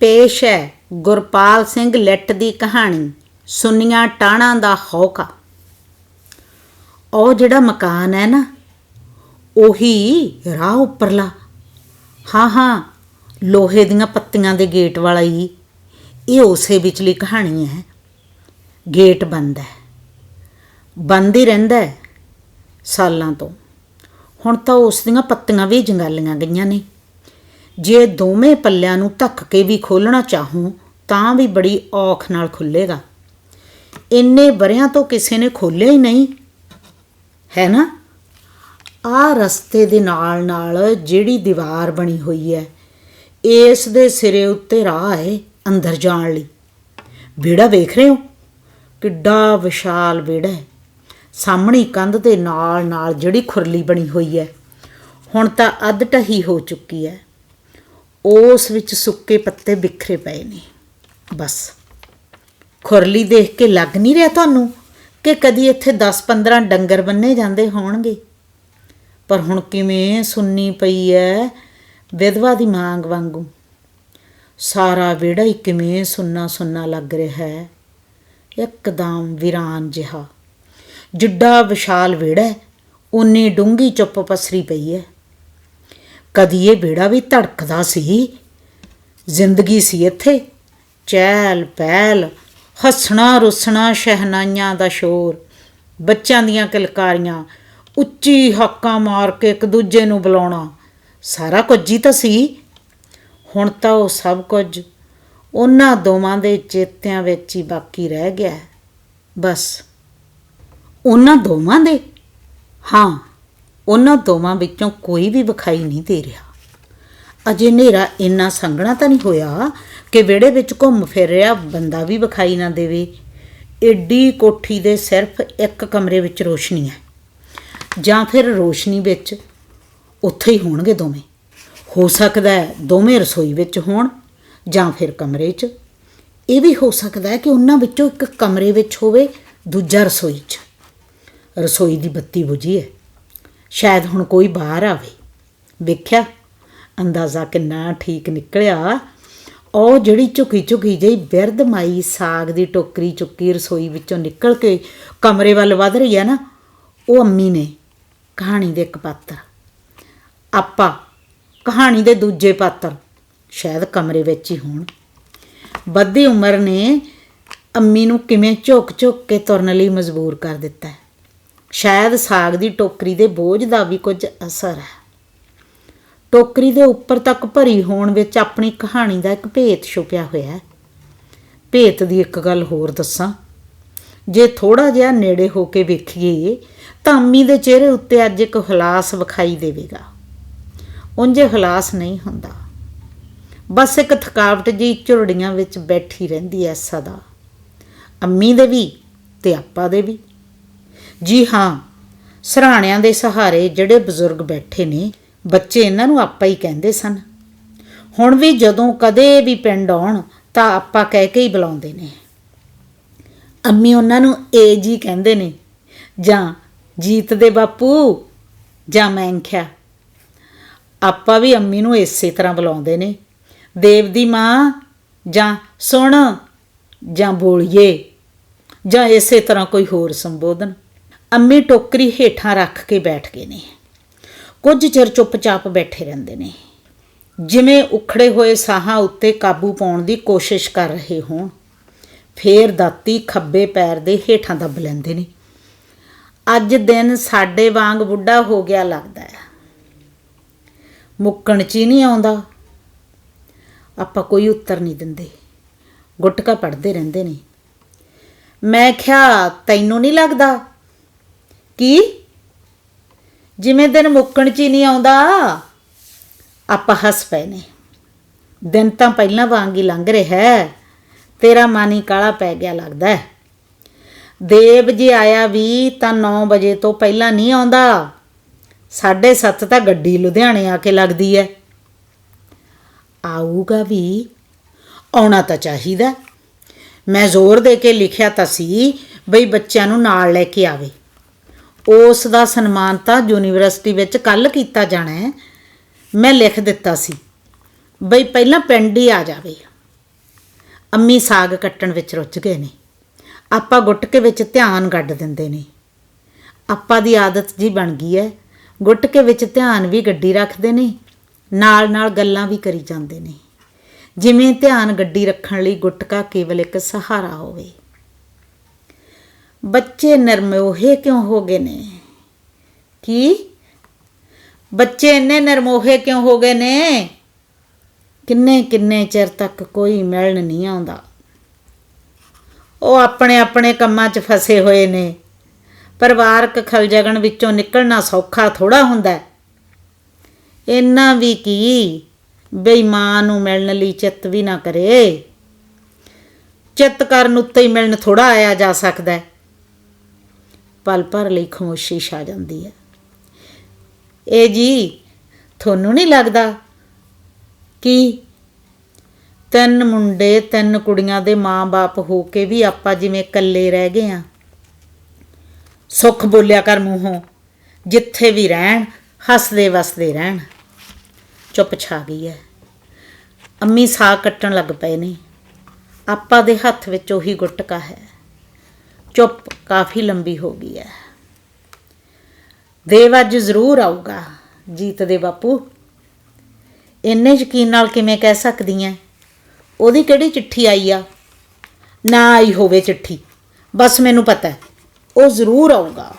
ਪੇਸ਼ ਹੈ ਗੁਰਪਾਲ ਸਿੰਘ ਲਿੱਟ ਦੀ ਕਹਾਣੀ, ਸੁਨੀਆਂ ਟਾਣਾ ਦਾ ਹੌਕਾ ਉਹ ਜਿਹੜਾ ਮਕਾਨ ਹੈ ਨਾ, ਉਹੀ ਰਾਹ ਉੱਪਰਲਾ। ਹਾਂ ਹਾਂ, ਲੋਹੇ ਦੀਆਂ ਪੱਤੀਆਂ ਦੇ ਗੇਟ ਵਾਲਾ ਹੀ, ਇਹ ਉਸੇ ਵਿਚਲੀ ਕਹਾਣੀ ਹੈ। ਗੇਟ ਬੰਦ ਹੈ। ਬੰਦ ਹੀ ਰਹਿੰਦਾ ਹੈ ਸਾਲਾਂ ਤੋਂ। ਹੁਣ ਤਾਂ ਉਸ ਦੀਆਂ ਪੱਤੀਆਂ ਵੀ ਜੰਗਾਲੀਆਂ ਗਈਆਂ ਨੇ। ਜੇ ਦੋਵੇਂ ਪੱਲਿਆਂ ਨੂੰ ਧੱਕ ਕੇ ਵੀ ਖੋਲਣਾ ਚਾਹੂੰ, ਤਾਂ ਵੀ ਬੜੀ ਔਖ ਨਾਲ ਖੁੱਲੇਗਾ ਇੰਨੇ ਬਰਿਆਂ ਤੋਂ ਕਿਸੇ ਨੇ ਖੋਲ੍ਹਿਆ ਹੀ ਨਹੀਂ। ਹੈ ਨਾ? ਆ ਰਸਤੇ ਦੇ ਨਾਲ ਨਾਲ ਜਿਹੜੀ ਦੀਵਾਰ ਬਣੀ ਹੋਈ ਹੈ, ਇਸ ਦੇ ਸਿਰੇ ਉੱਤੇ ਰਾਹ ਹੈ ਅੰਦਰ ਜਾਣ ਲਈ। ਵਿਹੜਾ ਵੇਖ ਰਹੇ ਹੋ? ਕਿੱਡਾ ਵਿਸ਼ਾਲ ਵਿਹੜਾ ਹੈ। ਸਾਹਮਣੀ ਕੰਧ ਦੇ ਨਾਲ ਨਾਲ ਜਿਹੜੀ ਖੁਰਲੀ ਬਣੀ ਹੋਈ ਹੈ, ਹੁਣ ਤਾਂ ਅੱਧ ਢਹੀ ਹੋ ਚੁੱਕੀ ਹੈ। ਉਸ ਵਿੱਚ ਸੁੱਕੇ ਪੱਤੇ ਬਿਖਰੇ ਪਏ ਨੇ। ਬਸ। ਖੁਰਲੀ ਦੇਖ ਕੇ ਲੱਗ ਨਹੀਂ ਰਿਹਾ ਤੁਹਾਨੂੰ ਕਿ ਕਦੀ ਇੱਥੇ 10-15 ਡੰਗਰ ਬੰਨੇ ਜਾਂਦੇ ਹੋਣਗੇ? ਪਰ ਹੁਣ ਕਿਵੇਂ ਸੁੰਨੀ ਪਈ ਐ ਵਿਧਵਾ ਦੀ ਮਾਂਗ ਵਾਂਗੂ। ਸਾਰਾ ਵਿਹੜਾ ਹੀ ਕਿਵੇਂ ਸੁੰਨਾ ਸੁੰਨਾ ਲੱਗ ਰਿਹਾ ਹੈ ਇੱਕਦਮ ਵਿਰਾਨ ਜਿਹਾ। ਜਿੱਡਾ ਵਿਸ਼ਾਲ ਵਿਹੜਾ ਹੈ, ਉਨੀ ਡੂੰਗੀ ਚੁੱਪ ਪਸਰੀ ਪਈ ਹੈ ਕਦੀ ਇਹ ਵਿਹੜਾ ਵੀ ਧੜਕਦਾ ਸੀ। ਜ਼ਿੰਦਗੀ ਸੀ ਇੱਥੇ। ਚਹਿਲ ਪਹਿਲ, ਹੱਸਣਾ ਰੁੱਸਣਾ ਸ਼ਹਿਨਾਈਆਂ ਦਾ ਸ਼ੋਰ। ਬੱਚਿਆਂ ਦੀਆਂ ਕਿਲਕਾਰੀਆਂ, ਉੱਚੀ ਹੱਕਾਂ ਮਾਰ ਕੇ ਇੱਕ ਦੂਜੇ ਨੂੰ ਬੁਲਾਉਣਾ। ਸਾਰਾ ਕੁਝ ਹੀ ਤਾਂ ਸੀ। ਹੁਣ ਤਾਂ ਉਹ ਸਭ ਕੁਝ ਉਹਨਾਂ ਦੋਵਾਂ ਦੇ ਚੇਤਿਆਂ ਵਿੱਚ ਹੀ ਬਾਕੀ ਰਹਿ ਗਿਆ। ਬਸ। ਉਹਨਾਂ ਦੋਵਾਂ ਦੇ? ਹਾਂ। ਉਹਨਾਂ ਦੋਵਾਂ ਵਿੱਚੋਂ ਕੋਈ ਵੀ ਵਿਖਾਈ ਨਹੀਂ ਦੇ ਰਿਹਾ। ਅਜੇ ਹਨੇਰਾ ਇੰਨਾ ਸੰਘਣਾ ਤਾਂ ਨਹੀਂ ਹੋਇਆ ਕਿ ਵਿਹੜੇ ਵਿੱਚ ਘੁੰਮ ਫਿਰ ਰਿਹਾ ਬੰਦਾ ਵੀ ਵਿਖਾਈ ਨਾ ਦੇਵੇ। ਏਡੀ ਕੋਠੀ ਦੇ ਸਿਰਫ ਇੱਕ ਕਮਰੇ ਵਿੱਚ ਰੋਸ਼ਨੀ ਹੈ। ਜਾਂ ਫਿਰ ਰੋਸ਼ਨੀ ਵਿੱਚ ਉੱਥੇ ਹੀ ਹੋਣਗੇ ਦੋਵੇਂ। ਹੋ ਸਕਦਾ ਹੈ ਦੋਵੇਂ ਰਸੋਈ ਵਿੱਚ ਹੋਣ ਜਾਂ ਫਿਰ ਕਮਰੇ 'ਚ। ਇਹ ਵੀ ਹੋ ਸਕਦਾ ਹੈ ਕਿ ਉਹਨਾਂ ਵਿੱਚੋਂ ਇੱਕ ਕਮਰੇ ਵਿੱਚ ਹੋਵੇ, ਦੂਜਾ ਰਸੋਈ 'ਚ। ਰਸੋਈ ਦੀ ਬੱਤੀ ਬੁਝੀ ਹੈ। ਸ਼ਾਇਦ ਹੁਣ ਕੋਈ ਬਾਹਰ ਆਵੇ। ਵੇਖਿਆ, ਅੰਦਾਜ਼ਾ ਕਿੰਨਾ ਠੀਕ ਨਿਕਲਿਆ। ਉਹ ਜਿਹੜੀ ਝੁਕੀ ਝੁਕੀ ਜਿਹੀ ਬਿਰਧ ਮਾਈ ਸਾਗ ਦੀ ਟੋਕਰੀ ਚੁੱਕੀ ਰਸੋਈ ਵਿੱਚੋਂ ਨਿਕਲ ਕੇ ਕਮਰੇ ਵੱਲ ਵਧ ਰਹੀ ਹੈ ਨਾ, ਉਹ ਅੰਮੀ ਨੇ ਕਹਾਣੀ ਦੇ ਇੱਕ ਪਾਤਰ। ਆਪਾ ਕਹਾਣੀ ਦੇ ਦੂਜੇ ਪਾਤਰ ਸ਼ਾਇਦ ਕਮਰੇ ਵਿੱਚ ਹੀ ਹੋਣ। ਵੱਧਦੀ ਉਮਰ ਨੇ ਅੰਮੀ ਨੂੰ ਕਿਵੇਂ ਝੁਕ ਝੁਕ ਕੇ ਤੁਰਨ ਲਈ ਮਜਬੂਰ ਕਰ ਦਿੱਤਾ ਹੈ। ਸ਼ਾਇਦ ਸਾਗ ਦੀ ਟੋਕਰੀ ਦੇ ਬੋਝ ਦਾ ਵੀ ਕੁਝ ਅਸਰ ਹੈ। ਟੋਕਰੀ ਦੇ ਉੱਪਰ ਤੱਕ ਭਰੀ ਹੋਣ ਵਿੱਚ ਆਪਣੀ ਕਹਾਣੀ ਦਾ ਇੱਕ ਭੇਤ ਛੁਪਿਆ ਹੋਇਆ ਹੈ। ਭੇਤ ਦੀ ਇੱਕ ਗੱਲ ਹੋਰ ਦੱਸਾਂ। ਜੇ ਥੋੜਾ ਜਿਹਾ ਨੇੜੇ ਹੋ ਕੇ ਵੇਖੀਏ, ਤਾਂ ਅੰਮੀ ਦੇ ਚਿਹਰੇ ਉੱਤੇ ਅੱਜ ਇੱਕ ਹਲਾਸ ਵਿਖਾਈ ਦੇਵੇਗਾ। ਉਂਝੇ ਹਲਾਸ ਨਹੀਂ ਹੁੰਦਾ। ਬਸ ਇੱਕ ਥਕਾਵਟ ਜੀ ਝੁਰੜੀਆਂ ਵਿੱਚ ਬੈਠੀ ਰਹਿੰਦੀ ਐ ਸਦਾ। ਅੰਮੀ ਦੇ ਵੀ ਤੇ ਆਪਾ ਦੇ ਵੀ। ਜੀ ਹਾਂ, ਸਰਾਣਿਆਂ ਦੇ ਸਹਾਰੇ ਜਿਹੜੇ ਬਜ਼ੁਰਗ ਬੈਠੇ ਨੇ, ਬੱਚੇ ਇਹਨਾਂ ਨੂੰ ਆਪਾ ਹੀ ਕਹਿੰਦੇ ਸਨ। ਹੁਣ ਵੀ ਜਦੋਂ ਕਦੇ ਵੀ ਪਿੰਡ ਆਉਣ, ਤਾਂ ਆਪਾ ਕਹਿ ਕੇ ਹੀ ਬੁਲਾਉਂਦੇ ਨੇ। ਅੰਮੀ ਉਹਨਾਂ ਨੂੰ ਏ ਜੀ ਕਹਿੰਦੇ ਨੇ, ਜਾਂ ਜੀਤ ਦੇ ਬਾਪੂ, ਜਾਂ ਮੈਂਖਿਆ ਆਪਾ ਵੀ ਅੰਮੀ ਨੂੰ ਇਸੇ ਤਰ੍ਹਾਂ ਬੁਲਾਉਂਦੇ ਨੇ, ਦੇਵ ਦੀ ਮਾਂ, ਜਾਂ ਸੁਣ, ਜਾਂ ਬੋਲੀਏ, ਜਾਂ ਇਸੇ ਤਰ੍ਹਾਂ ਕੋਈ ਹੋਰ ਸੰਬੋਧਨ। ਅੰਮੀ ਟੋਕਰੀ ਹੇਠਾਂ ਰੱਖ ਕੇ ਬੈਠ ਗਏ ਨੇ। ਕੁਝ ਚਿਰ ਚੁੱਪਚਾਪ ਬੈਠੇ ਰਹਿੰਦੇ ਨੇ। ਜਿਵੇਂ ਉਖੜੇ ਹੋਏ ਸਾਹਾਂ ਉੱਤੇ ਕਾਬੂ ਪਾਉਣ ਦੀ ਕੋਸ਼ਿਸ਼ ਕਰ ਰਹੇ ਹੋਣ, ਫੇਰ ਦਾਤੀ ਖੱਬੇ ਪੈਰ ਦੇ ਹੇਠਾਂ ਦੱਬ ਲੈਂਦੇ ਨੇ। ਅੱਜ ਦਿਨ ਸਾਡੇ ਵਾਂਗ ਬੁੱਢਾ ਹੋ ਗਿਆ ਲੱਗਦਾ ਹੈ। ਮੁੱਕਣ ਚ ਹੀ ਨਹੀਂ ਆਉਂਦਾ। ਆਪਾਂ ਕੋਈ ਉੱਤਰ ਨਹੀਂ ਦਿੰਦੇ। ਗੁਟਕਾ ਪੜਦੇ ਰਹਿੰਦੇ ਨੇ। ਮੈਂ ਕਿਹਾ, ਤੈਨੂੰ ਨਹੀਂ ਲੱਗਦਾ ਕੀ? ਜਿਵੇਂ ਦਿਨ ਮੁੱਕਣ ਚ ਹੀ ਨਹੀਂ ਆਉਂਦਾ, ਆਪਾਂ ਹੱਸ ਪਏ ਨੇ। ਦਿਨ ਤਾਂ ਪਹਿਲਾਂ ਵਾਂਗ ਹੀ ਲੰਘ ਰਿਹਾ ਹੈ, ਤੇਰਾ ਮਨ ਹੀ ਕਾਲਾ ਪੈ ਗਿਆ ਲੱਗਦਾ ਹੈ। ਦੇਵ ਜੀ ਆਇਆ ਵੀ ਤਾਂ 9 ਵਜੇ ਤੋਂ ਪਹਿਲਾਂ ਨਹੀਂ ਆਉਂਦਾ। 7:30 ਤਾਂ ਗੱਡੀ ਲੁਧਿਆਣੇ ਆ ਕੇ ਲੱਗਦੀ ਹੈ। ਆਊਗਾ ਵੀ, ਆਉਣਾ ਤਾਂ ਚਾਹੀਦਾ। ਮੈਂ ਜ਼ੋਰ ਦੇ ਕੇ ਲਿਖਿਆ ਤਾਂ ਸੀ ਬਈ ਬੱਚਿਆਂ ਨੂੰ ਨਾਲ ਲੈ ਕੇ ਆਵੇ। ਉਸ ਦਾ ਸਨਮਾਨ ਤਾਂ ਯੂਨੀਵਰਸਿਟੀ ਵਿੱਚ ਕੱਲ ਕੀਤਾ ਜਾਣਾ ਹੈ। ਮੈਂ ਲਿਖ ਦਿੱਤਾ ਸੀ, ਬਈ ਪਹਿਲਾਂ ਪਿੰਡ ਹੀ ਆ ਜਾਵੇ। ਅੰਮੀ ਸਾਗ ਕੱਟਣ ਵਿੱਚ ਰੁੱਝ ਗਏ ਨੇ। ਆਪਾਂ ਗੁੱਟਕੇ ਵਿੱਚ ਧਿਆਨ ਗੱਡ ਦਿੰਦੇ ਨੇ। ਆਪਾਂ ਦੀ ਆਦਤ ਜੀ ਬਣ ਗਈ ਹੈ ਗੁੱਟਕੇ ਵਿੱਚ ਧਿਆਨ ਵੀ ਗੱਡੀ ਰੱਖਦੇ ਨੇ, ਨਾਲ ਨਾਲ ਗੱਲਾਂ ਵੀ ਕਰੀ ਜਾਂਦੇ ਨੇ। ਜਿਵੇਂ ਧਿਆਨ ਗੱਡੀ ਰੱਖਣ ਲਈ ਗੁੱਟਕਾ ਕੇਵਲ ਇੱਕ ਸਹਾਰਾ ਹੋਵੇ। ਬੱਚੇ ਨਰਮੋਹੇ ਕਿਉਂ ਹੋ ਗਏ ਨੇ? ਕੀ? ਬੱਚੇ ਇੰਨੇ ਨਰਮੋਹੇ ਕਿਉਂ ਹੋ ਗਏ ਨੇ? ਕਿੰਨੇ ਕਿੰਨੇ ਚਿਰ ਤੱਕ ਕੋਈ ਮਿਲਣ ਨਹੀਂ ਆਉਂਦਾ। ਉਹ ਆਪਣੇ ਆਪਣੇ ਕੰਮਾਂ 'ਚ ਫਸੇ ਹੋਏ ਨੇ। ਪਰਿਵਾਰਕ ਖਲਜਗਣ ਵਿੱਚੋਂ ਨਿਕਲਣਾ ਸੌਖਾ ਥੋੜਾ ਹੁੰਦਾ ਇੰਨਾ ਵੀ ਕੀ ਬੇਈਮਾਨ ਨੂੰ ਮਿਲਣ ਲਈ ਚਿੱਤ ਵੀ ਨਾ ਕਰੇ। ਚਿੱਤ ਕਰਨ ਉੱਤੇ ਹੀ ਮਿਲਣ ਥੋੜਾ ਆਇਆ ਜਾ ਸਕਦਾ ਹੈ। ਪਲ ਭਰ ਲਈ ਖਾਮੋਸ਼ੀ ਛਾ ਜਾਂਦੀ ਹੈ। ਇਹ ਜੀ, ਤੁਹਾਨੂੰ ਨਹੀਂ ਲੱਗਦਾ ਕਿ ਤਿੰਨ ਮੁੰਡੇ, ਤਿੰਨ ਕੁੜੀਆਂ ਦੇ ਮਾਂ-ਬਾਪ ਹੋ ਕੇ ਵੀ ਆਪਾਂ ਜਿਵੇਂ ਇਕੱਲੇ ਰਹਿ ਗਏ ਆ ਸੁੱਖ ਬੋਲਿਆ ਕਰ ਮੂੰਹੋਂ, ਜਿੱਥੇ ਵੀ ਰਹਿਣ, ਹੱਸਦੇ ਵਸਦੇ ਰਹਿਣ। ਚੁੱਪ ਛਾ ਗਈ ਹੈ। ਅੰਮੀ ਸਾਗ ਕੱਟਣ ਲੱਗ ਪਏ ਨੇ। ਆਪਾਂ ਦੇ ਹੱਥ ਵਿੱਚ ਉਹੀ ਗੁਟਕਾ ਹੈ। ਚੁੱਪ ਕਾਫੀ ਲੰਬੀ ਹੋ ਗਈ ਹੈ। ਦੇਵ ਅੱਜ ਜ਼ਰੂਰ ਆਊਗਾ, ਜੀਤ ਦੇ ਬਾਪੂ। ਇੰਨੇ ਯਕੀਨ ਨਾਲ ਕਿਵੇਂ ਕਹਿ ਸਕਦੀ ਐ? ਉਹਦੀ ਕਿਹੜੀ ਚਿੱਠੀ ਆਈ ਆ? ਨਾ ਆਈ ਹੋਵੇ ਚਿੱਠੀ, ਬਸ ਮੈਨੂੰ ਪਤਾ ਹੈ, ਉਹ ਜ਼ਰੂਰ ਆਊਗਾ।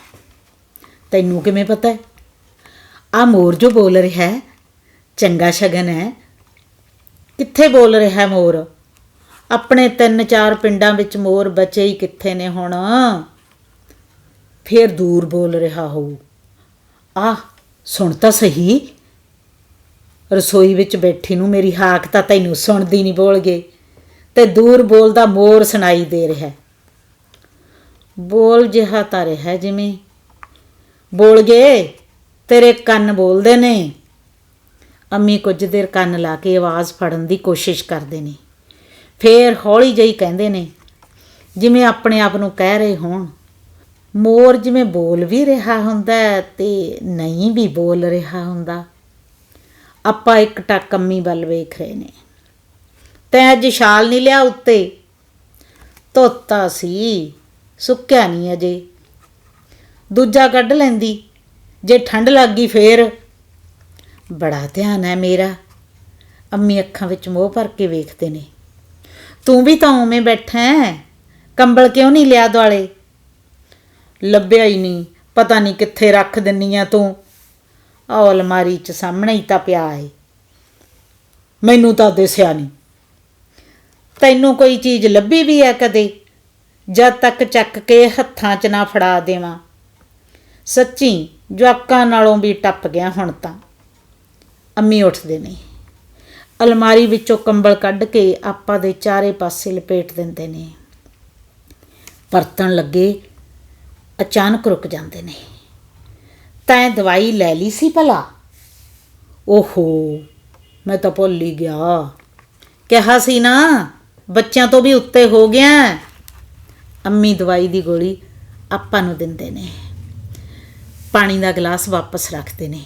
ਤੈਨੂੰ ਕਿਵੇਂ ਪਤਾ ਹੈ? ਆ ਮੋਰ ਜੋ ਬੋਲ ਰਿਹਾ ਹੈ, ਚੰਗਾ ਸ਼ਗਨ ਹੈ। ਕਿੱਥੇ ਬੋਲ ਰਿਹਾ ਹੈ ਮੋਰ? ਆਪਣੇ ਤਿੰਨ ਚਾਰ ਪਿੰਡਾਂ ਵਿੱਚ ਮੋਰ ਬਚੇ ਹੀ ਕਿੱਥੇ ਨੇ ਹੁਣ? ਫੇਰ ਦੂਰ ਬੋਲ ਰਿਹਾ ਹੋਊ। ਆ ਸੁਣ ਤਾਂ ਸਹੀ। ਰਸੋਈ ਵਿੱਚ ਬੈਠੀ ਨੂੰ ਮੇਰੀ ਹਾਕ ਤਾਂ ਤੈਨੂੰ ਸੁਣਦੀ ਨਹੀਂ ਬੋਲ ਗਏ ਤੇ ਦੂਰ ਬੋਲਦਾ ਮੋਰ ਸੁਣਾਈ ਦੇ ਰਿਹਾ। ਬੋਲ ਜਿਹਾ ਤਾਂ ਰਿਹਾ ਜਿਵੇਂ। ਬੋਲ ਗਏ ਤੇਰੇ ਕੰਨ ਬੋਲਦੇ ਨੇ। ਅੰਮੀ ਕੁਝ ਦੇਰ ਕੰਨ ਲਾ ਕੇ ਆਵਾਜ਼ ਫੜਨ ਦੀ ਕੋਸ਼ਿਸ਼ ਕਰਦੇ ਨੇ। ਫੇਰ ਹੌਲੀ ਜਿਹੀ ਕਹਿੰਦੇ ਨੇ, ਜਿਵੇਂ ਆਪਣੇ ਆਪ ਨੂੰ ਕਹਿ ਰਹੇ ਹੋਣ, ਮੋਰ ਜਿਵੇਂ ਬੋਲ ਵੀ ਰਿਹਾ ਹੁੰਦਾ ਹੈ ਤੇ ਨਹੀਂ ਵੀ ਬੋਲ ਰਿਹਾ ਹੁੰਦਾ। ਆਪਾਂ ਇੱਕ ਟੱਕ ਅੰਮੀ ਵੱਲ ਵੇਖ ਰਹੇ ਨੇ। ਤੈਂ ਅੱਜ ਸ਼ਾਲ ਨਹੀਂ ਲਿਆ ਉੱਤੇ। ਧੋਤਾ ਸੀ, ਸੁੱਕਿਆ ਨਹੀਂ ਅਜੇ। ਦੂਜਾ ਕੱਢ ਲੈਂਦੀ, ਜੇ ਠੰਡ ਲੱਗ ਗਈ ਫੇਰ। ਬੜਾ ਧਿਆਨ ਹੈ ਮੇਰਾ। ਅੰਮੀ ਅੱਖਾਂ ਵਿੱਚ ਮੋਹ ਭਰ ਕੇ ਵੇਖਦੇ ਨੇ। ਤੂੰ ਵੀ ਤਾਂ ਉਵੇਂ ਬੈਠਾ ਹੈ। ਕੰਬਲ ਕਿਉਂ ਨਹੀਂ ਲਿਆ ਦੁਆਲੇ? ਲੱਭਿਆ ਹੀ ਨਹੀਂ। ਪਤਾ ਨਹੀਂ ਕਿੱਥੇ ਰੱਖ ਦਿੰਨੀ ਆ ਤੂੰ। ਆਹ ਅਲਮਾਰੀ 'ਚ ਸਾਹਮਣੇ ਹੀ ਤਾਂ ਪਿਆ ਏ। ਮੈਨੂੰ ਤਾਂ ਦਿਸਿਆ ਨਹੀਂ। ਤੈਨੂੰ ਕੋਈ ਚੀਜ਼ ਲੱਭੀ ਵੀ ਹੈ ਕਦੇ? ਜਦ ਤੱਕ ਚੱਕ ਕੇ ਹੱਥਾਂ 'ਚ ਨਾ ਫੜਾ ਦੇਵਾਂ। ਸੱਚੀ ਜਵਾਕਾਂ ਨਾਲੋਂ ਵੀ ਟੱਪ ਗਿਆ ਹੁਣ ਤਾਂ। ਅੰਮੀ ਉੱਠਦੇ ਨੇ। ਅਲਮਾਰੀ ਵਿੱਚੋਂ ਕੰਬਲ ਕੱਢ ਕੇ ਆਪਾ ਦੇ ਚਾਰੇ ਪਾਸੇ ਲਪੇਟ ਦਿੰਦੇ ਨੇ। ਪਰਤਣ ਲੱਗੇ, ਅਚਾਨਕ ਰੁਕ ਜਾਂਦੇ ਨੇ। ਤੈਂ ਦਵਾਈ ਲੈ ਲਈ ਸੀ ਭਲਾ? ਓਹੋ, ਮੈਂ ਤਾਂ ਭੁੱਲ ਹੀ ਗਿਆ। ਕਿਹਾ ਸੀ ਨਾ, ਬੱਚਿਆਂ ਤੋਂ ਵੀ ਉੱਤੇ ਹੋ ਗਿਆ ਅੰਮੀ ਦਵਾਈ ਦੀ ਗੋਲੀ ਆਪਾਂ ਨੂੰ ਦਿੰਦੇ ਨੇ। ਪਾਣੀ ਦਾ ਗਲਾਸ ਵਾਪਸ ਰੱਖਦੇ ਨੇ।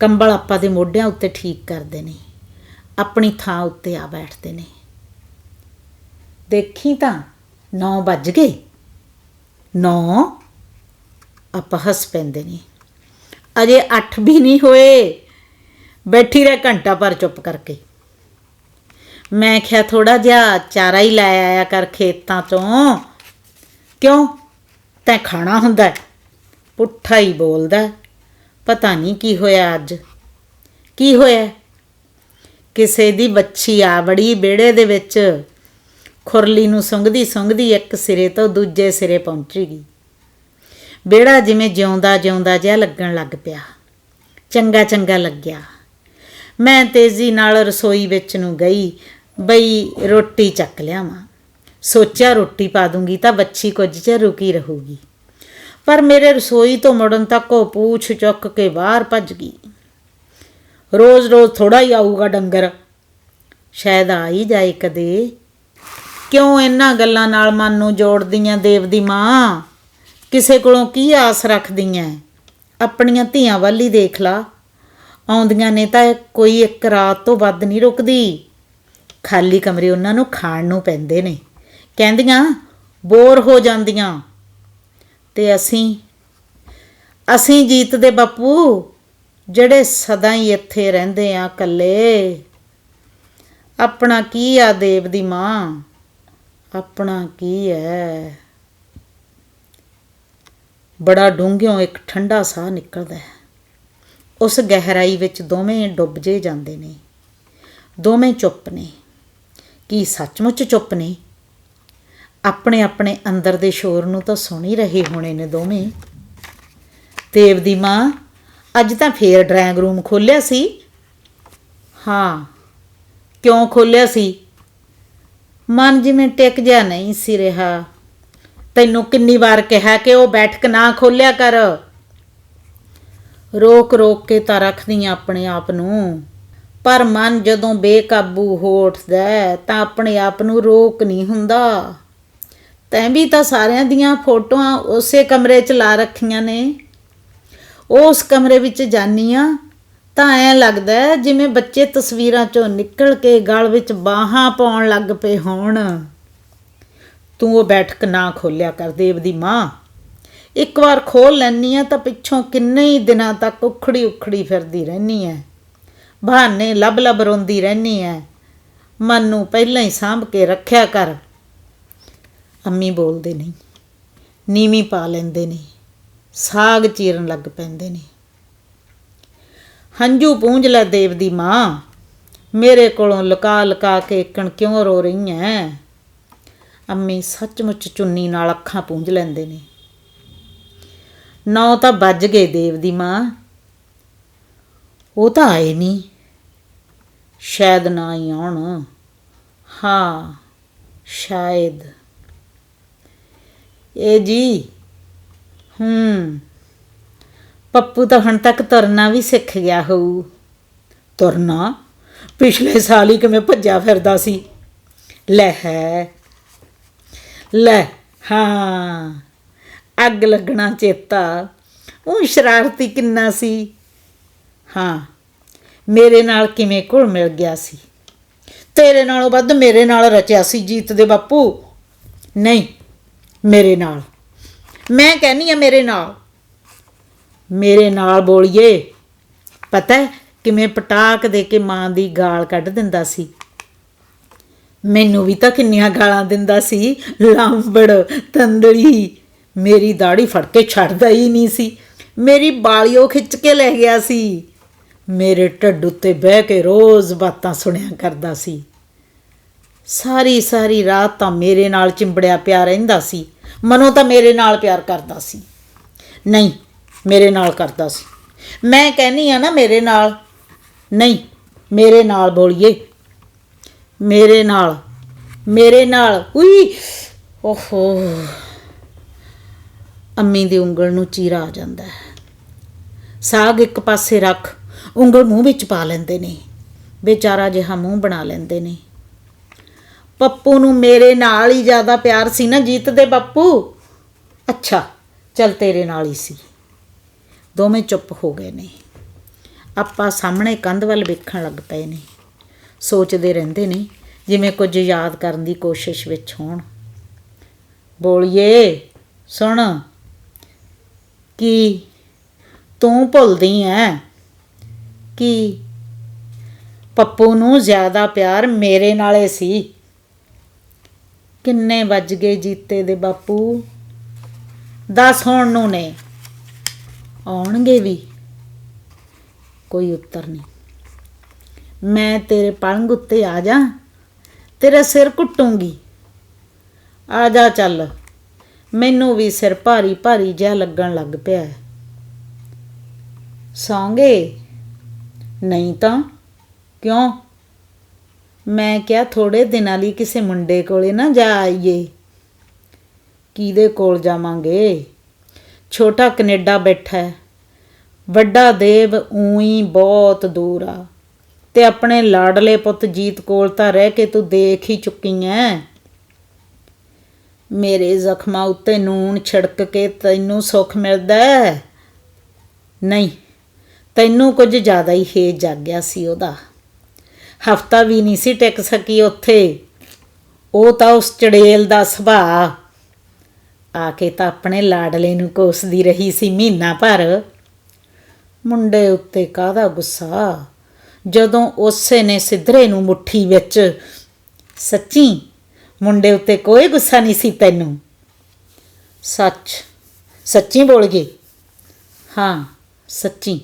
ਕੰਬਲ ਆਪਾਂ ਦੇ ਮੋਢਿਆਂ ਉੱਤੇ ਠੀਕ ਕਰਦੇ ਨੇ। ਆਪਣੀ ਥਾਂ ਉੱਤੇ ਆ ਬੈਠਦੇ ਨੇ। ਦੇਖੀ ਤਾਂ 9 ਵੱਜ ਗਏ। 9 ਆਪਾਂ ਹੱਸ ਪੈਂਦੇ ਨੇ। ਅਜੇ 8 ਵੀ ਨਹੀਂ ਹੋਏ। ਬੈਠੀ ਰਹਿ ਘੰਟਾ ਪਰ ਚੁੱਪ ਕਰਕੇ। ਮੈਂ ਕਿਹਾ ਥੋੜਾ ਜਿਹਾ ਚਾਰਾ ਹੀ ਲੈ ਆਇਆ ਕਰ ਖੇਤਾਂ ਤੋਂ ਕਿਉਂ? ਤੈਂ ਖਾਣਾ ਹੁੰਦਾ ਪੁੱਠਾ ਹੀ ਬੋਲਦਾ ਪਤਾ ਨਹੀਂ ਕੀ ਹੋਇਆ ਅੱਜ। ਕੀ ਹੋਇਆ? ਕਿਸੇ ਦੀ ਬੱਚੀ ਆ ਬੜੀ ਵਿਹੜੇ ਦੇ ਵਿੱਚ ਖੁਰਲੀ ਨੂੰ ਸੁੰਘਦੀ ਸੁੰਘਦੀ ਇੱਕ ਸਿਰੇ ਤੋਂ ਦੂਜੇ ਸਿਰੇ ਪਹੁੰਚੇਗੀ ਵਿਹੜਾ ਜਿਵੇਂ ਜਿਉਂਦਾ ਜਿਉਂਦਾ ਜਿਹਾ ਲੱਗਣ ਲੱਗ ਪਿਆ। ਚੰਗਾ ਚੰਗਾ ਲੱਗਿਆ। ਮੈਂ ਤੇਜ਼ੀ ਨਾਲ ਰਸੋਈ ਵਿੱਚ ਨੂੰ ਗਈ, ਬਈ ਰੋਟੀ ਚੱਕ ਲਿਆਵਾਂ। ਸੋਚਿਆ ਰੋਟੀ ਪਾ ਦੂੰਗੀ ਤਾਂ ਬੱਚੀ ਕੁਝ ਚਿਰ ਰੁਕੀ ਰਹੂਗੀ। ਪਰ ਮੇਰੇ ਰਸੋਈ ਤੋਂ ਮੁੜਨ ਤੱਕ ਉਹ ਪੂਛ ਚੁੱਕ ਕੇ ਬਾਹਰ ਭੱਜ ਗਈ। ਰੋਜ਼-ਰੋਜ਼ ਥੋੜਾ ਹੀ ਆਊਗਾ ਡੰਗਰ। ਸ਼ਾਇਦ ਆ ਹੀ ਜਾਏ ਕਦੇ ਕਿਉਂ ਇਹਨਾਂ ਗੱਲਾਂ ਨਾਲ ਮਨ ਨੂੰ ਜੋੜਦੀਆਂ ਦੇਵ ਦੀ ਮਾਂ? ਕਿਸੇ ਕੋਲੋਂ ਕੀ ਆਸ ਰੱਖਦੀਆਂ? ਆਪਣੀਆਂ ਧੀਆਂ ਵੱਲ ਹੀ ਦੇਖ ਲਾ। ਆਉਂਦੀਆਂ ਨੇ ਤਾਂ ਕੋਈ ਇੱਕ ਰਾਤ ਤੋਂ ਵੱਧ ਨਹੀਂ ਰੁਕਦੀ। ਖਾਲੀ ਕਮਰੇ ਉਹਨਾਂ ਨੂੰ ਖਾਣ ਨੂੰ ਪੈਂਦੇ ਨੇ। ਕਹਿੰਦੀਆਂ, ਬੋਰ ਹੋ ਜਾਂਦੀਆਂ। ਤੇ ਅਸੀਂ ਅਸੀਂ ਜੀਤ ਦੇ ਬਾਪੂ ਜਿਹੜੇ ਸਦਾ ਹੀ ਇੱਥੇ ਰਹਿੰਦੇ ਆ ਇਕੱਲੇ। ਆਪਣਾ ਕੀ ਆ ਦੇਵ ਦੀ ਮਾਂ? ਆਪਣਾ ਕੀ ਹੈ ਬੜਾ ਡੂੰਘਿਓਂ ਇੱਕ ਠੰਡਾ ਸਾਹ ਨਿਕਲਦਾ ਹੈ। ਉਸ ਗਹਿਰਾਈ ਵਿੱਚ ਦੋਵੇਂ ਡੁੱਬ ਜੇ ਜਾਂਦੇ ਨੇ। ਦੋਵੇਂ ਚੁੱਪ ਨੇ। ਕੀ ਸੱਚਮੁੱਚ ਚੁੱਪ ਨੇ? ਆਪਣੇ ਆਪਣੇ ਅੰਦਰ ਦੇ ਸ਼ੋਰ ਨੂੰ ਤਾਂ ਸੁਣ ਹੀ ਰਹੇ ਹੋਣੇ ਨੇ ਦੋਵੇਂ। ਦੇਵ ਦੀ ਮਾਂ ਅੱਜ ਤਾਂ ਫੇਰ ਡਰਾਇੰਗ ਰੂਮ ਖੋਲਿਆ ਸੀ। ਹਾਂ, ਕਿਉਂ ਖੋਲਿਆ ਸੀ? ਮਨ ਜਿਵੇਂ ਟਿਕ ਜਾ ਨਹੀਂ ਸੀ ਰਿਹਾ। ਤੈਨੂੰ ਕਿੰਨੀ ਵਾਰ ਕਿਹਾ ਕਿ ਉਹ ਬੈਠਕ ਨਾ ਖੋਲਿਆ ਕਰ। ਰੋਕ ਰੋਕ ਕੇ ਤਾਂ ਰੱਖਦੀ ਆਂ ਆਪਣੇ ਆਪ ਨੂੰ। ਪਰ ਮਨ ਜਦੋਂ ਬੇਕਾਬੂ ਹੋ ਉੱਠਦਾ ਤਾਂ ਆਪਣੇ ਆਪ ਨੂੰ ਰੋਕ ਨਹੀਂ ਹੁੰਦਾ। ਤੈਂ ਵੀ ਤਾਂ ਸਾਰਿਆਂ ਦੀਆਂ ਫੋਟੋਆਂ ਉਸੇ ਕਮਰੇ 'ਚ ਲਾ ਰੱਖੀਆਂ ਨੇ। ਉਸ ਕਮਰੇ ਵਿੱਚ ਜਾਨੀ ਆ, ਤਾਂ ਐ ਲੱਗਦਾ ਜਿਵੇਂ ਬੱਚੇ ਤਸਵੀਰਾਂ 'ਚੋਂ ਨਿਕਲ ਕੇ ਗਲ ਵਿੱਚ ਬਾਹਾਂ ਪਾਉਣ ਲੱਗ ਪਏ ਹੋਣ। ਤੂੰ ਉਹ ਬੈਠਕ ਨਾ ਖੋਲਿਆ ਕਰ ਦੇਵ ਦੀ ਮਾਂ। ਇੱਕ ਵਾਰ ਖੋਲ ਲੈਨੀ ਆ ਤਾਂ ਪਿੱਛੋਂ ਕਿੰਨੇ ਹੀ ਦਿਨਾਂ ਤੱਕ ਉਖੜੀ ਉਖੜੀ ਫਿਰਦੀ ਰਹਿਨੀ ਐ। ਬਹਾਨੇ ਲੱਭ ਲੱਭ ਰੋਂਦੀ ਰਹਿਨੀ ਐ। ਮਨ ਨੂੰ ਪਹਿਲਾਂ ਹੀ ਸਾਂਭ ਕੇ ਰੱਖਿਆ ਕਰ। ਅੰਮੀ ਬੋਲਦੇ ਨਹੀਂ, ਨੀਵੀਂ ਪਾ ਲੈਂਦੇ ਨੇ ਸਾਗ ਚੀਰਨ ਲੱਗ ਪੈਂਦੇ ਨੇ। ਹੰਝੂ ਪੂੰਝ ਲੈ ਦੇਵ ਦੀ ਮਾਂ, ਮੇਰੇ ਕੋਲੋਂ ਲੁਕਾ ਲੁਕਾ ਕੇ ਇੱਕਣ ਕਿਉਂ ਰੋ ਰਹੀ ਐ? ਅੰਮੀ ਸੱਚਮੁੱਚ ਚੁੰਨੀ ਨਾਲ ਅੱਖਾਂ ਪੂੰਝ ਲੈਂਦੇ ਨੇ। ਨੌ ਤਾਂ ਵੱਜ ਗਏ ਦੇਵ ਦੀ ਮਾਂ। ਉਹ ਤਾਂ ਆਏ ਨਹੀਂ ਸ਼ਾਇਦ ਨਾ ਹੀ ਆਉਣ। ਹਾਂ, ਸ਼ਾਇਦ। ਇਹ ਜੀ ਹੂੰ। ਪੱਪੂ ਤਾਂ ਹੁਣ ਤੱਕ ਤੁਰਨਾ ਵੀ ਸਿੱਖ ਗਿਆ ਹੋਊ। ਤੁਰਨਾ? ਪਿਛਲੇ ਸਾਲ ਹੀ ਕਿਵੇਂ ਭੱਜਿਆ ਫਿਰਦਾ ਸੀ। ਲੈ ਹੈ। ਲੈ, ਹਾਂ। ਅੱਗ ਲੱਗਣਾ ਚੇਤਾ। ਉਹ ਸ਼ਰਾਰਤੀ ਕਿੰਨਾ ਸੀ। ਹਾਂ। ਮੇਰੇ ਨਾਲ ਕਿਵੇਂ ਘੁਲ ਮਿਲ ਗਿਆ ਸੀ। ਤੇਰੇ ਨਾਲੋਂ ਵੱਧ ਮੇਰੇ ਨਾਲ ਰਚਿਆ ਸੀ ਜੀਤ ਦੇ ਬਾਪੂ। ਨਹੀਂ, ਮੇਰੇ ਨਾਲ। ਮੈਂ ਕਹਿੰਨੀ ਆ ਮੇਰੇ ਨਾਲ। ਮੇਰੇ ਨਾਲ ਬੋਲੀਏ। ਪਤਾ ਹੈ ਕਿਵੇਂ ਪਟਾਕ ਦੇ ਕੇ ਮਾਂ ਦੀ ਗਾਲ ਕੱਢ ਦਿੰਦਾ ਸੀ। ਮੈਨੂੰ ਵੀ ਤਾਂ ਕਿੰਨੀਆਂ ਗਾਲਾਂ ਦਿੰਦਾ ਸੀ। ਲਾਂਬੜ, ਤੰਦੜੀ। ਮੇਰੀ ਦਾੜੀ ਫੜ ਕੇ ਛੱਡਦਾ ਹੀ ਨਹੀਂ ਸੀ। ਮੇਰੀ ਬਾਲੀਓ ਖਿੱਚ ਕੇ ਲੈ ਗਿਆ ਸੀ। ਮੇਰੇ ਢੱਡ ਉੱਤੇ ਬਹਿ ਕੇ ਰੋਜ਼ ਬਾਤਾਂ ਸੁਣਿਆ ਕਰਦਾ ਸੀ। ਸਾਰੀ ਸਾਰੀ ਰਾਤ ਤਾਂ ਮੇਰੇ ਨਾਲ ਚਿੰਬੜਿਆ ਪਿਆ ਰਹਿੰਦਾ ਸੀ। ਮਨੋਂ ਤਾਂ ਮੇਰੇ ਨਾਲ ਪਿਆਰ ਕਰਦਾ ਸੀ। ਨਹੀਂ, ਮੇਰੇ ਨਾਲ ਕਰਦਾ ਸੀ। ਮੈਂ ਕਹਿੰਨੀ ਆ ਨਾ, ਮੇਰੇ ਨਾਲ। ਨਹੀਂ, ਮੇਰੇ ਨਾਲ ਬੋਲੀਏ। ਮੇਰੇ ਨਾਲ ਮੇਰੇ ਨਾਲ। ਉਈ! ਓਹੋ। ਅੰਮੀ ਦੀ ਉਂਗਲ ਨੂੰ ਚੀਰਾ ਆ ਜਾਂਦਾ ਹੈ। ਸਾਗ ਇੱਕ ਪਾਸੇ ਰੱਖ, ਉਂਗਲ ਮੂੰਹ ਵਿੱਚ ਪਾ ਲੈਂਦੇ ਨੇ। ਬੇਚਾਰਾ ਜਿਹਾ ਮੂੰਹ ਬਣਾ ਲੈਂਦੇ ਨੇ। ਪੱਪੂ ਨੂੰ ਮੇਰੇ ਨਾਲ ਹੀ ਜ਼ਿਆਦਾ ਪਿਆਰ ਸੀ ਨਾ, ਜੀਤ ਦੇ ਬਾਪੂ। ਅੱਛਾ, ਚਲ ਤੇਰੇ ਨਾਲ ਹੀ ਸੀ। ਦੋਵੇਂ ਚੁੱਪ ਹੋ ਗਏ ਨੇ। ਆਪਾਂ ਸਾਹਮਣੇ ਕੰਧ ਵੱਲ ਵੇਖਣ ਲੱਗ ਪਏ ਨੇ। ਸੋਚਦੇ ਰਹਿੰਦੇ ਨੇ, ਜਿਵੇਂ ਕੁਝ ਯਾਦ ਕਰਨ ਦੀ ਕੋਸ਼ਿਸ਼ ਵਿੱਚ ਹੋਣ। ਬੋਲੀਏ, ਸੁਣ। ਕੀ ਤੂੰ ਭੁੱਲਦੀ ਐ ਕਿ ਪੱਪੂ ਨੂੰ ਜ਼ਿਆਦਾ ਪਿਆਰ ਮੇਰੇ ਨਾਲੇ ਸੀ? ਕਿੰਨੇ ਵੱਜ ਗਏ ਜੀਤੇ ਦੇ ਬਾਪੂ? ਦਸ ਹੋਣ ਨੂੰ ਨੇ। ਆਉਣਗੇ ਵੀ। ਕੋਈ ਉੱਤਰ ਨਹੀਂ। ਮੈਂ ਤੇਰੇ ਪਲੰਗ ਉੱਤੇ ਆ ਜਾ। ਤੇਰਾ ਸਿਰ ਕੁੱਟੂੰਗੀ ਆ ਜਾ ਚੱਲ। ਮੈਨੂੰ ਵੀ ਸਿਰ ਭਾਰੀ ਭਾਰੀ ਜਿਹਾ ਲੱਗਣ ਲੱਗ ਪਿਆ ਸੌਂਗੇ? ਨਹੀਂ ਤਾਂ। ਕਿਉਂ? ਮੈਂ ਕਿਹਾ ਥੋੜੇ ਦਿਨਾਂ ਲਈ ਕਿਸੇ ਮੁੰਡੇ ਕੋਲੇ ਨਾ ਜਾ ਆਈਏ। ਕਿਹਦੇ ਕੋਲ ਜਾਵਾਂਗੇ? ਛੋਟਾ ਕੈਨੇਡਾ ਬੈਠਾ ਹੈ। ਵੱਡਾ ਦੇਵ ਉਹੀ ਬਹੁਤ ਦੂਰ ਆ। ਤੇ ਆਪਣੇ ਲਾਡਲੇ ਪੁੱਤ ਜੀਤ ਕੋਲ ਤਾਂ ਰਹਿ ਕੇ ਤੂੰ ਦੇਖ ਹੀ ਚੁੱਕੀ ਐ। ਮੇਰੇ ਜ਼ਖਮਾਂ ਉੱਤੇ ਨੂਣ ਛਿੜਕ ਕੇ ਤੈਨੂੰ ਸੁੱਖ ਮਿਲਦਾ ਨਹੀਂ, ਤੈਨੂੰ ਕੁਝ ਜ਼ਿਆਦਾ ਹੀ ਹੇਜ ਜਾਗਿਆ ਸੀ ਉਹਦਾ। ਹਫਤਾ ਵੀ ਨਹੀਂ ਸੀ ਟਿਕ ਸਕੀ ਉੱਥੇ। ਉਹ ਤਾਂ ਉਸ ਚੜੇਲ ਦਾ ਸੁਭਾਅ। ਆ ਕੇ ਤਾਂ ਆਪਣੇ ਲਾਡਲੇ ਨੂੰ ਕੋਸਦੀ ਰਹੀ ਸੀ ਮਹੀਨਾ ਭਰ। ਮੁੰਡੇ ਉੱਤੇ ਕਾਹਦਾ ਗੁੱਸਾ? ਜਦੋਂ ਉਸੇ ਨੇ ਸਿੱਧਰੇ ਨੂੰ ਮੁੱਠੀ ਵਿੱਚ, ਸੱਚੀ, ਮੁੰਡੇ ਉੱਤੇ ਕੋਈ ਗੁੱਸਾ ਨਹੀਂ ਸੀ ਤੈਨੂੰ? ਸੱਚ, ਸੱਚੀ ਬੋਲ ਗਈ? ਹਾਂ, ਸੱਚੀ।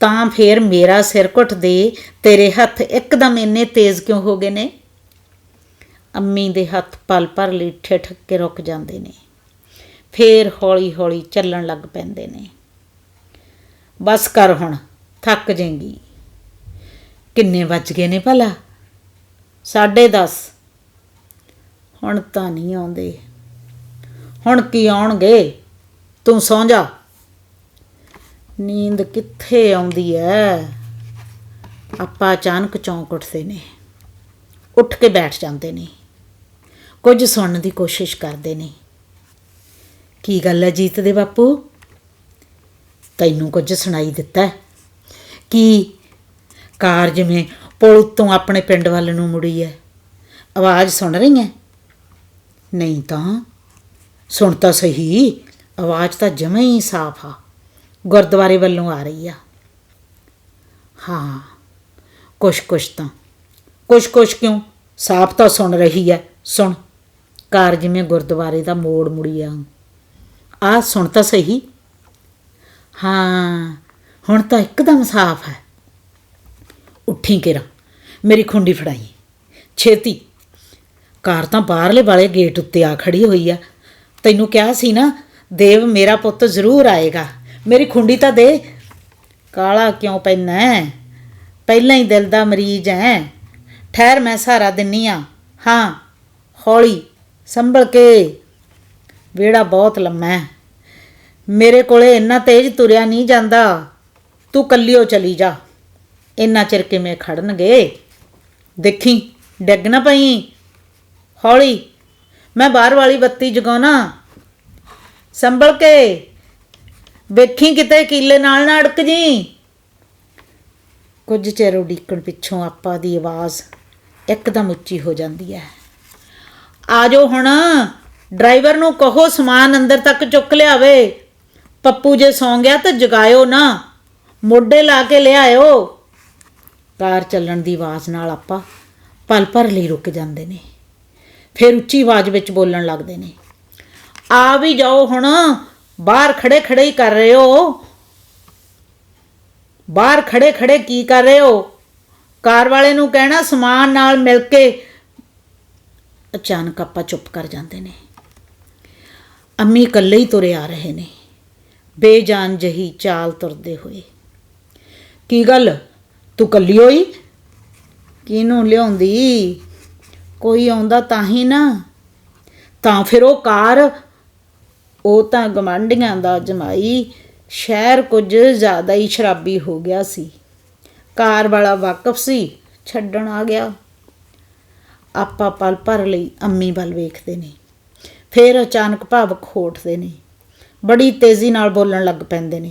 ਤਾਂ ਫੇਰ ਮੇਰਾ ਸਿਰ ਘੁੱਟ ਦੇ ਤੇਰੇ ਹੱਥ ਇੱਕਦਮ ਇੰਨੇ ਤੇਜ਼ ਕਿਉਂ ਹੋ ਗਏ ਨੇ? ਅੰਮੀ ਦੇ ਹੱਥ ਪਲ ਭਰ ਲਈ ਠਿਠਕ ਕੇ ਰੁਕ ਜਾਂਦੇ ਨੇ। ਫੇਰ ਹੌਲੀ ਹੌਲੀ ਚੱਲਣ ਲੱਗ ਪੈਂਦੇ ਨੇ। ਬਸ ਕਰ ਹੁਣ, ਥੱਕ ਜਾਏਂਗੀ। ਕਿੰਨੇ ਵੱਜ ਗਏ ਨੇ ਭਲਾ? 10:30 ਹੁਣ ਤਾਂ ਨਹੀਂ ਆਉਂਦੇ। ਹੁਣ ਕੀ ਆਉਣਗੇ? ਤੂੰ ਸੌਂ ਜਾ। ਨੀਂਦ ਕਿੱਥੇ ਆਉਂਦੀ ਐ? ਆਪਾਂ ਅਚਾਨਕ ਚੌਂਕ ਉੱਠਦੇ ਨੇ। ਉੱਠ ਕੇ ਬੈਠ ਜਾਂਦੇ ਨੇ। ਕੁਝ ਸੁਣਨ ਦੀ ਕੋਸ਼ਿਸ਼ ਕਰਦੇ ਨੇ। ਕੀ ਗੱਲ ਹੈ ਜੀਤ ਦੇ ਬਾਪੂ? ਤੈਨੂੰ ਕੁਝ ਸੁਣਾਈ ਦਿੱਤਾ ਹੈ? ਕੀ ਕਾਰ ਜਿਵੇਂ ਪੁਲ ਤੋਂ ਆਪਣੇ ਪਿੰਡ ਵੱਲ ਨੂੰ ਮੁੜੀ ਹੈ ਆਵਾਜ਼ ਸੁਣ ਰਹੀ ਹੈ ਨਹੀਂ ਤਾਂ, ਸੁਣ ਤਾਂ ਸਹੀ, ਆਵਾਜ਼ ਤਾਂ ਜਮੇ ਹੀ ਸਾਫ਼ ਆ। ਗੁਰਦੁਆਰੇ ਵੱਲੋਂ ਆ ਰਹੀ ਆ। ਹਾਂ, ਕੁਛ ਕੁਛ ਤਾਂ। ਕੁਛ ਕੁਛ ਕਿਉਂ? ਸਾਫ਼ ਤਾਂ ਸੁਣ ਰਹੀ ਹੈ ਸੁਣ। ਕਾਰ ਜਿਵੇਂ ਗੁਰਦੁਆਰੇ ਦਾ ਮੋੜ ਮੁੜੀ ਆ। ਆ ਸੁਣ ਤਾਂ ਸਹੀ। ਹਾਂ, ਹੁਣ ਤਾਂ ਇੱਕਦਮ ਸਾਫ਼ ਹੈ ਉੱਠੀ ਕਿਰਾ? ਮੇਰੀ ਖੁੰਡੀ ਫੜਾਈ। ਛੇਤੀ। ਕਾਰ ਤਾਂ ਬਾਹਰਲੇ ਵਾਲੇ ਗੇਟ ਉੱਤੇ ਆ ਖੜੀ ਹੋਈ ਆ। ਤੈਨੂੰ ਕਿਹਾ ਸੀ ਨਾ, ਦੇਵ ਮੇਰਾ ਪੁੱਤ ਜ਼ਰੂਰ ਆਏਗਾ। ਮੇਰੀ ਖੁੰਡੀ ਤਾਂ ਦੇ। ਕਾਲਾ ਕਿਉਂ ਪੈਣਾ ਹੈ? ਪਹਿਲਾਂ ਹੀ ਦਿਲ ਦਾ ਮਰੀਜ਼ ਹੈ ਠਹਿਰ, ਮੈਂ ਸਹਾਰਾ ਦਿੰਨੀ ਆ। ਹਾਂ, ਹੌਲੀ, ਸੰਭਲ ਕੇ। ਵਿਹੜਾ ਬਹੁਤ ਲੰਮਾ ਹੈ ਮੇਰੇ ਕੋਲੇ ਇੰਨਾ ਤੇਜ਼ ਤੁਰਿਆ ਨਹੀਂ ਜਾਂਦਾ। ਤੂੰ ਕੱਲਿਓ ਚਲੀ ਜਾ। ਇੰਨਾ ਚਿਰ ਕਿਵੇਂ ਖੜਨਗੇ? ਦੇਖੀ, ਡਿੱਗ ਨਾ ਪਈ। ਹੌਲੀ, ਮੈਂ ਬਾਹਰ ਵਾਲੀ ਬੱਤੀ ਜਗਾਉਣਾ। ਸੰਭਲ ਕੇ। ਵੇਖੀ ਕਿਤੇ ਕੀਲੇ ਨਾਲ ਨਾ ਅੜਕ ਜੀ। ਕੁਝ ਚਿਰ ਉਡੀਕਣ ਪਿੱਛੋਂ ਆਪਾ ਦੀ ਆਵਾਜ਼ ਇੱਕਦਮ ਉੱਚੀ ਹੋ ਜਾਂਦੀ ਹੈ। ਆ ਜਾਓ ਹੁਣ, ਡਰਾਈਵਰ ਨੂੰ ਕਹੋ ਸਮਾਨ ਅੰਦਰ ਤੱਕ ਚੁੱਕ ਲਿਆਵੇ। ਪੱਪੂ ਜੇ ਸੌਂ ਗਿਆ ਤਾਂ ਜਗਾਇਓ ਨਾ, ਮੋਢੇ ਲਾ ਕੇ ਲਿਆਇਓ। ਕਾਰ ਚੱਲਣ ਦੀ ਆਵਾਜ਼ ਨਾਲ ਆਪਾਂ ਪਲ ਭਰ ਲਈ ਰੁਕ ਜਾਂਦੇ ਨੇ। ਫਿਰ ਉੱਚੀ ਆਵਾਜ਼ ਵਿੱਚ ਬੋਲਣ ਲੱਗਦੇ ਨੇ। ਆ ਵੀ ਜਾਓ ਹੁਣ ਬਾਹਰ ਖੜੇ ਖੜੇ ਹੀ ਕਰ ਰਹੇ ਹੋ। ਬਾਹਰ ਖੜੇ ਖੜੇ ਕੀ ਕਰ ਰਹੇ ਹੋ? ਕਾਰ ਵਾਲੇ ਨੂੰ ਕਹਿਣਾ, ਸਮਾਨ ਨਾਲ ਮਿਲ ਕੇ। ਅਚਾਨਕ ਆਪਾਂ ਚੁੱਪ ਕਰ ਜਾਂਦੇ ਨੇ। ਅੰਮੀ ਇਕੱਲੇ ਹੀ ਤੁਰੇ ਆ ਰਹੇ ਨੇ। ਬੇਜਾਨ ਜਹੀ ਚਾਲ ਤੁਰਦੇ ਹੋਏ। ਕੀ ਗੱਲ? ਤੂੰ ਕੱਲੀ ਹੋਈ? ਕਿਹਨੂੰ ਲਿਆਉਂਦੀ? ਕੋਈ ਆਉਂਦਾ ਤਾਂ ਹੀ ਨਾ। ਤਾਂ ਫਿਰ ਉਹ ਕਾਰ ਉਹ ਤਾਂ ਗਮੰਡੀਆਂ ਦਾ ਜਮਾਈ, ਸ਼ਹਿਰ ਕੁਝ ਜ਼ਿਆਦਾ ਹੀ ਸ਼ਰਾਬੀ ਹੋ ਗਿਆ ਸੀ। ਕਾਰ ਵਾਲਾ ਵਾਕਫ ਸੀ, ਛੱਡਣ ਆ ਗਿਆ। ਆਪਾਂ ਪਲ ਭਰ ਲਈ ਅੰਮੀ ਵੱਲ ਵੇਖਦੇ ਨੇ, ਫਿਰ ਅਚਾਨਕ ਭਾਵਕ ਹੋਠਦੇ ਨੇ, ਬੜੀ ਤੇਜ਼ੀ ਨਾਲ ਬੋਲਣ ਲੱਗ ਪੈਂਦੇ ਨੇ।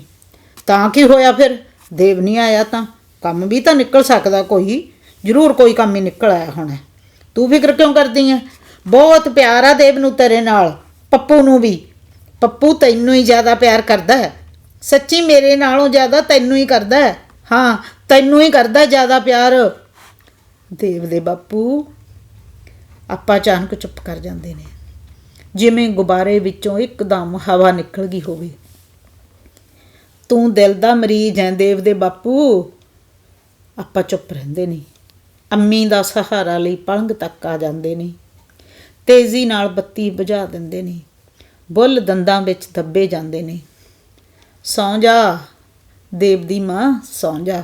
ਤਾਂ ਕੀ ਹੋਇਆ ਫਿਰ? ਦੇਵ ਨਹੀਂ ਆਇਆ ਤਾਂ? ਕੰਮ ਵੀ ਤਾਂ ਨਿਕਲ ਸਕਦਾ ਕੋਈ, ਜ਼ਰੂਰ ਕੋਈ ਕੰਮ ਹੀ ਨਿਕਲ ਆਇਆ ਹੋਣਾ। ਤੂੰ ਫਿਕਰ ਕਿਉਂ ਕਰਦੀ ਐ? ਬਹੁਤ ਪਿਆਰ ਆ ਦੇਵ ਨੂੰ ਤੇਰੇ ਨਾਲ, ਪੱਪੂ ਨੂੰ ਵੀ। ਪੱਪੂ ਤੈਨੂੰ ਹੀ ਜ਼ਿਆਦਾ ਪਿਆਰ ਕਰਦਾ ਹੈ। ਸੱਚੀ ਮੇਰੇ ਨਾਲੋਂ ਜ਼ਿਆਦਾ ਤੈਨੂੰ ਹੀ ਕਰਦਾ ਹੈ। ਹਾਂ, ਤੈਨੂੰ ਹੀ ਕਰਦਾ ਜ਼ਿਆਦਾ ਪਿਆਰ। ਦੇਵ ਦੇ ਬਾਪੂ, ਆਪਾਂ ਅਚਾਨਕ ਚੁੱਪ ਕਰ ਜਾਂਦੇ ਨੇ। ਜਿਵੇਂ ਗੁਬਾਰੇ ਵਿੱਚੋਂ ਇੱਕਦਮ ਹਵਾ ਨਿਕਲ ਗਈ ਹੋਵੇ। ਤੂੰ ਦਿਲ ਦਾ ਮਰੀਜ਼ ਹੈ ਦੇਵ ਦੇ ਬਾਪੂ। ਆਪਾਂ ਚੁੱਪ ਰਹਿੰਦੇ ਨੇ। ਅੰਮੀ ਦਾ ਸਹਾਰਾ ਲਈ ਪਲੰਗ ਤੱਕ ਆ ਜਾਂਦੇ ਨੇ। ਤੇਜ਼ੀ ਨਾਲ ਬੱਤੀ ਬੁਝਾ ਦਿੰਦੇ ਨੇ। ਬੁੱਲ ਦੰਦਾਂ ਵਿੱਚ ਦੱਬੇ ਜਾਂਦੇ ਨੇ। ਸੌਂ ਜਾ, ਦੇਵ ਦੀ ਮਾਂ, ਸੌਂ ਜਾ।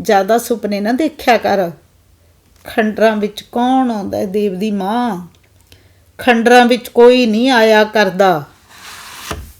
ਜ਼ਿਆਦਾ ਸੁਪਨੇ ਨਾ ਦੇਖਿਆ ਕਰ। ਖੰਡਰਾਂ ਵਿੱਚ ਕੌਣ ਆਉਂਦਾ ਹੈ? ਦੇਵ ਦੀ ਮਾਂ। ਖੰਡਰਾਂ ਵਿੱਚ ਕੋਈ ਨਹੀਂ ਆਇਆ ਕਰਦਾ।